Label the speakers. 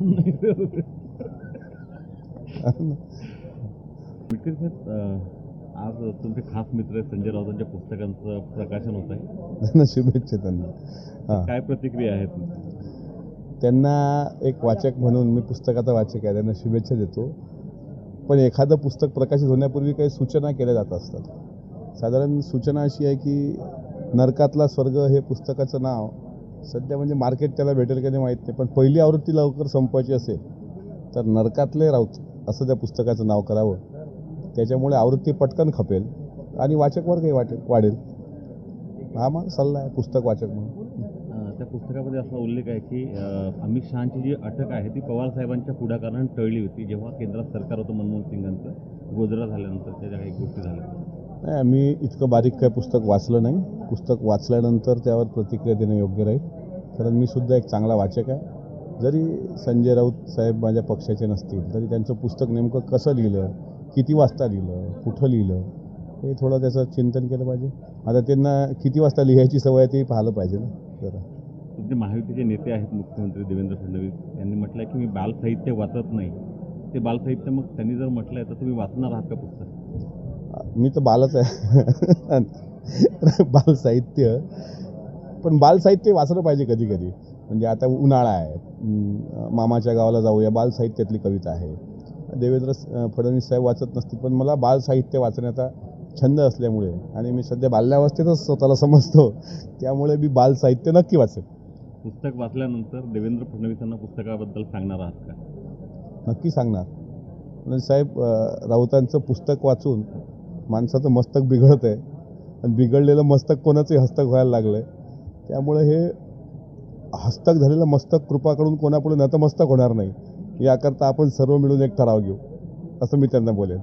Speaker 1: मिटकरी साहेब आज तुमचे खास मित्र संजय राऊतांच्या पुस्तकांचं प्रकाशन होत आहे.
Speaker 2: त्यांना शुभेच्छा त्यांना.
Speaker 1: काय प्रतिक्रिया आहेत
Speaker 2: त्यांना एक वाचक म्हणून मी पुस्तकाचा वाचक आहे त्यांना शुभेच्छा देतो. पण एखादं पुस्तक प्रकाशित होण्यापूर्वी काही सूचना केल्या जात असतात. साधारण सूचना अशी आहे की नरकातला स्वर्ग हे पुस्तकाचं नाव सध्या म्हणजे मार्केट त्याला भेटेल का नाही माहीत नाही पण पहिली आवृत्ती लवकर संपवायची असेल तर नरकातले राऊत असं त्या पुस्तकाचं नाव करावं. त्याच्यामुळे आवृत्ती पटकन खपेल आणि वाचक वर्गही वाटेल वाढेल. हा मग सल्ला आहे पुस्तक वाचक म्हणून.
Speaker 1: त्या पुस्तकामध्ये असा उल्लेख आहे की अमित शहाची जी अटक आहे ती पवार साहेबांच्या पुढाकारानं टळली होती जेव्हा केंद्रात सरकार होतं मनमोहन सिंगांचं गोजरा झाल्यानंतर त्याच्या काही गोष्टी झाल्या.
Speaker 2: नाही मी इतकं बारीक काय पुस्तक वाचलं नाही. पुस्तक वाचल्यानंतर त्यावर प्रतिक्रिया देणं योग्य राहील. कारण मी सुद्धा एक चांगला वाचक आहे. जरी संजय राऊत साहेब माझ्या पक्षाचे नसतील तरी त्यांचं पुस्तक नेमकं कसं लिहिलं किती वाजता लिहिलं कुठं लिहिलं हे थोडं त्याचं चिंतन केलं पाहिजे. आता त्यांना किती वाजता लिहायची सवय आहे ते पाहिलं पाहिजे ना जरा.
Speaker 1: तुमचे महायुतीचे नेते आहेत मुख्यमंत्री देवेंद्र फडणवीस. यांनी म्हटलं की मी बालसाहित्य वाचत नाही. ते बालसाहित्य मग त्यांनी जर म्हटलं आहे तर तुम्ही वाचणार आहात का पुस्तक?
Speaker 2: मी तर बालच आहे. बाल साहित्य. पण बाल साहित्य वाचलं पाहिजे कधी कधी म्हणजे आता उन्हाळा आहे. मामाच्या गावाला जाऊया. बाल साहित्यातली कविता आहे. देवेंद्र फडणवीस साहेब वाचत नसतील पण मला बाल साहित्य वाचण्याचा छंद असल्यामुळे आणि मी सध्या बाल्यावस्थेतच स्वतःला समजतो. त्यामुळे मी बाल साहित्य नक्की वाचेन.
Speaker 1: पुस्तक वाचल्यानंतर देवेंद्र फडणवीसांना पुस्तकाबद्दल सांगणार आहात का?
Speaker 2: नक्की सांगणार. साहेब राऊतांचं पुस्तक वाचून माणसाचं मस्तक बिघडत आहे आणि बिघडलेलं मस्तक कोणाचंही हस्तक व्हायला लागलं आहे त्यामुळे हे हस्तक झालेलं मस्तक कृपाकडून कोणापुढे नतमस्तक होणार नाही. याकरता आपण सर्व मिळून एक ठराव घेऊ. असं मी त्यांना बोलेन.